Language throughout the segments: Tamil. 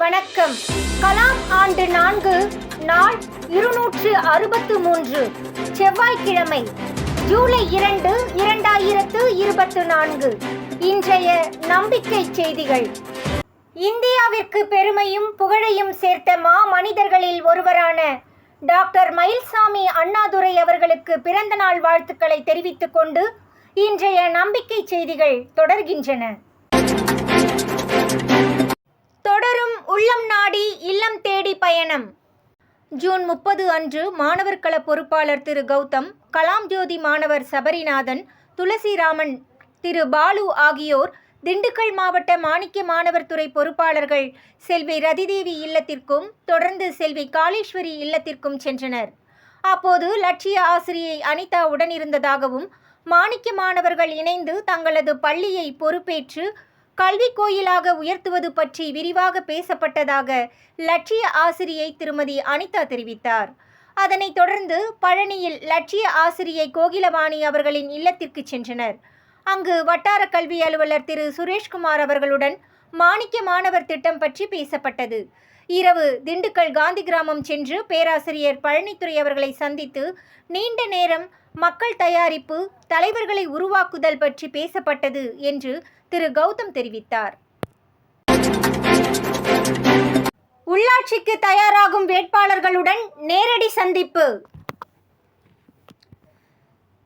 வணக்கம். கலாம் ஆண்டு நான்கு நாள் இருநூற்று அறுபத்து மூன்று செவ்வாய்க்கிழமை ஜூலை இரண்டு இரண்டாயிரத்து இருபத்து நான்கு. இன்றைய நம்பிக்கை செய்திகள். இந்தியாவிற்கு பெருமையும் புகழையும் சேர்த்த மா மனிதர்களில் ஒருவரான டாக்டர் மயில்சாமி அண்ணாதுரை அவர்களுக்கு பிறந்தநாள் வாழ்த்துக்களை தெரிவித்துக் கொண்டு இன்றைய நம்பிக்கை செய்திகள் தொடர்கின்றன. உள்ளம் நாடி இல்லம் தேடி பயணம். ஜூன் முப்பது அன்று மாணவர் கள பொறுப்பாளர் திரு கௌதம் கலாம் ஜோதி மாணவர் சபரிநாதன் துளசிராமன் திரு பாலு ஆகியோர் திண்டுக்கல் மாவட்ட மாணிக்க மாணவர் துறை பொறுப்பாளர்கள் செல்வி ரதிதேவி இல்லத்திற்கும் தொடர்ந்து செல்வி காளீஸ்வரி இல்லத்திற்கும் சென்றனர். அப்போது லட்சிய ஆசிரியை அனிதா உடனிருந்ததாகவும் மாணிக்க மாணவர்கள் இணைந்து தங்களது பள்ளியை பொறுப்பேற்று கல்வி கோயிலாக உயர்த்துவது பற்றி விரிவாக பேசப்பட்டதாக லட்சிய ஆசிரியை திருமதி அனிதா தெரிவித்தார். அதனைத் தொடர்ந்து பழனியில் லட்சிய ஆசிரியை கோகிலவாணி அவர்களின் இல்லத்திற்கு சென்றனர். அங்கு வட்டார கல்வி அலுவலர் திரு சுரேஷ்குமார் அவர்களுடன் மாணிக்க மாணவர் திட்டம் பற்றி பேசப்பட்டது. இரவு திண்டுக்கல் காந்தி கிராமம் சென்று பேராசிரியர் பழனித்துறை அவர்களை சந்தித்து நீண்ட நேரம் மக்கள் தயாரிப்பு தலைவர்களை உருவாக்குதல் பற்றி பேசப்பட்டது என்று திரு. கௌதம் தெரிவித்தார். உள்ளாட்சிக்கு தயாராகும் வேட்பாளர்களுடன் நேரடி சந்திப்பு.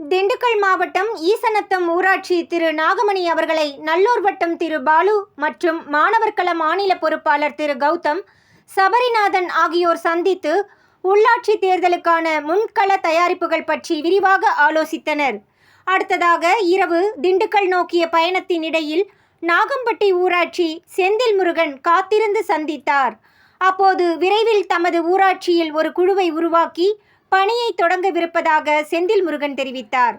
திண்டுக்கல் மாவட்டம் ஈசனத்தம் ஊராட்சி திரு. நாகமணி அவர்களை நல்லூர் வட்டம் திரு. பாலு மற்றும் மாணவர்கள மாநில பொறுப்பாளர் திரு. கௌதம் சபரிநாதன் ஆகியோர் சந்தித்து உள்ளாட்சி தேர்தலுக்கான முன்கள தயாரிப்புகள் பற்றி விரிவாக ஆலோசித்தனர். அடுத்ததாக இரவு திண்டுக்கல் நோக்கிய பயணத்தின் இடையில் நாகம்பட்டி ஊராட்சி செந்தில் முருகன் காத்திருந்து சந்தித்தார். அப்போது விரைவில் தமது ஊராட்சியில் ஒரு குழுவை உருவாக்கி பணியை தொடங்கவிருப்பதாக செந்தில் முருகன் தெரிவித்தார்.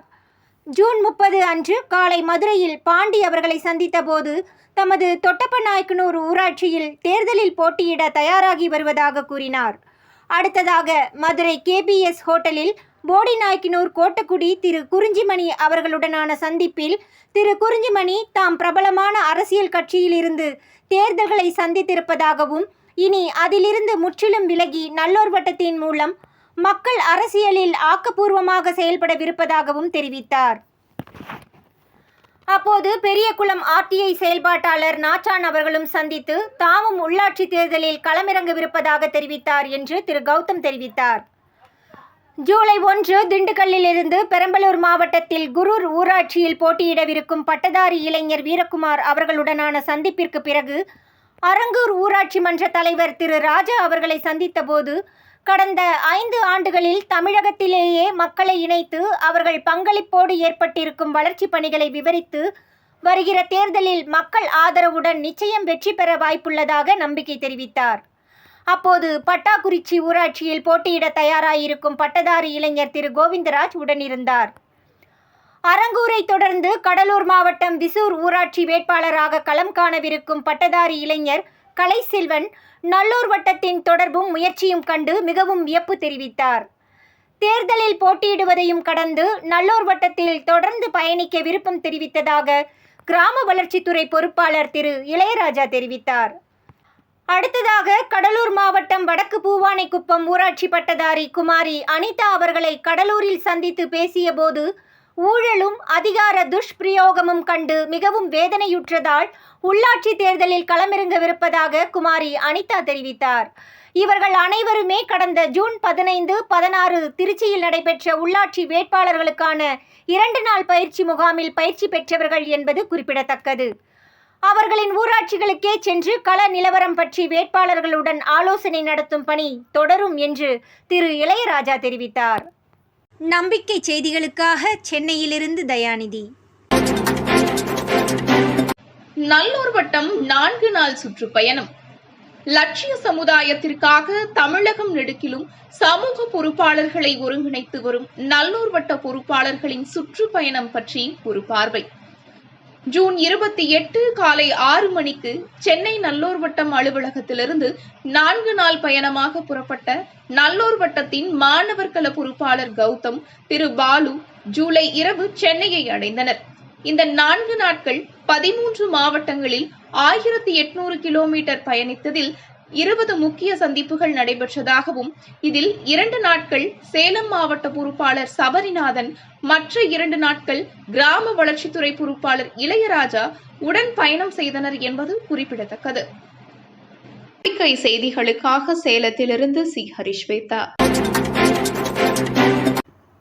ஜூன் முப்பது அன்று காலை மதுரையில் பாண்டி அவர்களை சந்தித்தபோது தமது தொட்டப்பநாயக்கனூர் ஊராட்சியில் தேர்தலில் போட்டியிட தயாராகி வருவதாக கூறினார். அடுத்ததாக மதுரை கேபிஎஸ் ஹோட்டலில் போடி நாயக்கினூர் கோட்டக்குடி திரு குறிஞ்சிமணி அவர்களுடனான சந்திப்பில் திரு குறிஞ்சிமணி தாம் பிரபலமான அரசியல் கட்சியிலிருந்து தேர்தல்களை சந்தித்திருப்பதாகவும் இனி அதிலிருந்து முற்றிலும் விலகி நல்லோர் வட்டத்தின் மூலம் மக்கள் அரசியலில் ஆக்கப்பூர்வமாக செயல்படவிருப்பதாகவும் தெரிவித்தார். அப்போது பெரியகுளம் ஆர்டிஐ செயல்பாட்டாளர் நாச்சான் அவர்களும் சந்தித்து தாமும் உள்ளாட்சி தேர்தலில் களமிறங்கவிருப்பதாக தெரிவித்தார் என்று திரு. கௌதம் தெரிவித்தார். ஜூலை ஒன்று திண்டுக்கல்லில் இருந்து பெரம்பலூர் மாவட்டத்தில் குரூர் ஊராட்சியில் போட்டியிடவிருக்கும் பட்டதாரி இளைஞர் வீரகுமார் அவர்களுடனான சந்திப்பிற்கு பிறகு அரங்கூர் ஊராட்சி மன்ற தலைவர் திரு. ராஜா அவர்களை சந்தித்தபோது கடந்த ஐந்து ஆண்டுகளில் தமிழகத்திலேயே மக்களை இணைத்து அவர்கள் பங்களிப்போடு ஏற்பட்டிருக்கும் வளர்ச்சி பணிகளை விவரித்து வருகிற தேர்தலில் மக்கள் ஆதரவுடன் நிச்சயம் வெற்றி பெற வாய்ப்புள்ளதாக நம்பிக்கை தெரிவித்தார். அப்போது பட்டாக்குறிச்சி ஊராட்சியில் போட்டியிட தயாராயிருக்கும் பட்டதாரி இளைஞர் திரு. கோவிந்தராஜ் உடனிருந்தார். அரங்கூரை தொடர்ந்து கடலூர் மாவட்டம் விசூர் ஊராட்சி வேட்பாளராக களம் காணவிருக்கும் பட்டதாரி இளைஞர் கலைசெல்வன் நல்லூர் வட்டத்தின் தொடர்பும் முயற்சியும் கண்டு மிகவும் வியப்பு தெரிவித்தார். தேர்தலில் போட்டியிடுவதையும் கடந்து நல்லூர் வட்டத்தில் தொடர்ந்து பயணிக்க விருப்பம் தெரிவித்ததாக கிராம வளர்ச்சித்துறை பொறுப்பாளர் திரு. இளையராஜா தெரிவித்தார். அடுத்ததாக கடலூர் மாவட்டம் வடக்கு பூவானைக்குப்பம் ஊராட்சி பட்டதாரி குமாரி அனிதா அவர்களை கடலூரில் சந்தித்து பேசியபோது ஊழலும் அதிகார துஷ்பிரயோகமும் கண்டு மிகவும் வேதனையுற்றதால் உள்ளாட்சி தேர்தலில் களமிறங்கவிருப்பதாக குமாரி அனிதா தெரிவித்தார். இவர்கள் அனைவருமே கடந்த ஜூன் பதினைந்து பதினாறு திருச்சியில் நடைபெற்ற உள்ளாட்சி வேட்பாளர்களுக்கான இரண்டு நாள் பயிற்சி முகாமில் பயிற்சி பெற்றவர்கள் என்பது குறிப்பிடத்தக்கது. அவர்களின் ஊராட்சிகளுக்கே சென்று கள நிலவரம் பற்றி வேட்பாளர்களுடன் ஆலோசனை நடத்தும் பணி தொடரும் என்று திரு இளையராஜா தெரிவித்தார். நம்பிக்கை செய்திகளுக்காக சென்னையிலிருந்து தயாநிதி. நல்லூர் வட்டம் நான்கு நாள் சுற்றுப்பயணம் லட்சிய சமுதாயத்திற்காக தமிழகம் நெடுக்கிலும் சமூக பொறுப்பாளர்களை ஒருங்கிணைத்து வரும் நல்லூர் வட்ட பொறுப்பாளர்களின் சுற்றுப்பயணம் பற்றி ஒரு பார்வை. ஜூன் இருபத்தி எட்டு காலை ஆறு மணிக்கு சென்னை நல்லூர் வட்டம் அலுவலகத்திலிருந்து நான்கு நாள் பயணமாக புறப்பட்ட நல்லூர் வட்டத்தின் மாணவர் கள பொறுப்பாளர் கௌதம் திரு பாலு ஜூலை இரவு சென்னையை அடைந்தனர். இந்த நான்கு நாட்கள் பதிமூன்று மாவட்டங்களில் ஆயிரத்தி எட்நூறு கிலோமீட்டர் பயணித்ததில் இருபது முக்கிய சந்திப்புகள் நடைபெற்றதாகவும் இதில் இரண்டு நாட்கள் சேலம் மாவட்ட பொறுப்பாளர் சபரிநாதன் மற்ற இரண்டு நாட்கள் கிராம வளர்ச்சித்துறை பொறுப்பாளர் இளையராஜா உடன் பயணம் செய்தனர் என்பது குறிப்பிடத்தக்கது. செய்திகளுக்காக சேலத்திலிருந்து சி. ஹரிஸ்வேதா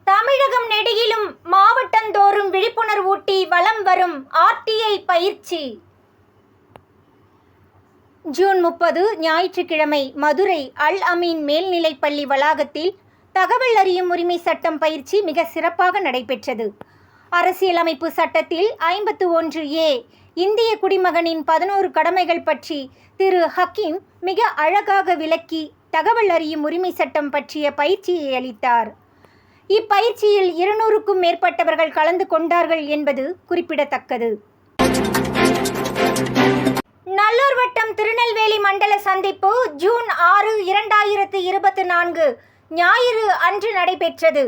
தமிழகம் நெடுகிலும் மாவட்டந்தோறும் விழிப்புணர்வூட்டி வலம் வரும் ஆர்டிஐ பயிற்சி. ஜூன் முப்பது ஞாயிற்றுக்கிழமை மதுரை அல் அமீன் மேல்நிலைப்பள்ளி வளாகத்தில் தகவல் அறியும் உரிமை சட்டம் பயிற்சி மிக சிறப்பாக நடைபெற்றது. அரசியலமைப்பு சட்டத்தில் ஐம்பத்து ஒன்று ஏ இந்திய குடிமகனின் பதினோரு கடமைகள் பற்றி திரு. ஹக்கீம் மிக அழகாக விளக்கி தகவல் அறியும் உரிமை சட்டம் பற்றிய பயிற்சியை அளித்தார். இப்பயிற்சியில் இருநூறுக்கும் மேற்பட்டவர்கள் கலந்து கொண்டார்கள் என்பது குறிப்பிடத்தக்கது. மண்டல சந்திப்பு ஜூன் ஆறு இரண்டாயிரத்து இருபத்தி நான்கு. ஞாயிறு அன்று நடைபெற்றது.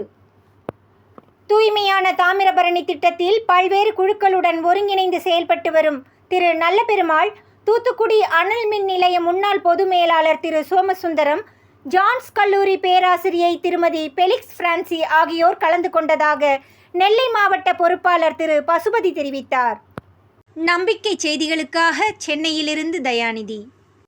தூய்மையான தாமிரபரணி திட்டத்தில் பல்வேறு குழுக்களுடன் ஒருங்கிணைந்து செயல்பட்டு வரும் திரு நல்லபெருமாள் தூத்துக்குடி அனல் மின் நிலைய முன்னாள் பொது மேலாளர் திரு சோமசுந்தரம் ஜான்ஸ் கல்லூரி பேராசிரியை திருமதி பெலிக்ஸ் பிரான்சி ஆகியோர் கலந்து கொண்டதாக நெல்லை மாவட்ட பொறுப்பாளர் திரு பசுபதி தெரிவித்தார். நம்பிக்கை செய்திகளுக்காக சென்னையிலிருந்து தயாநிதி.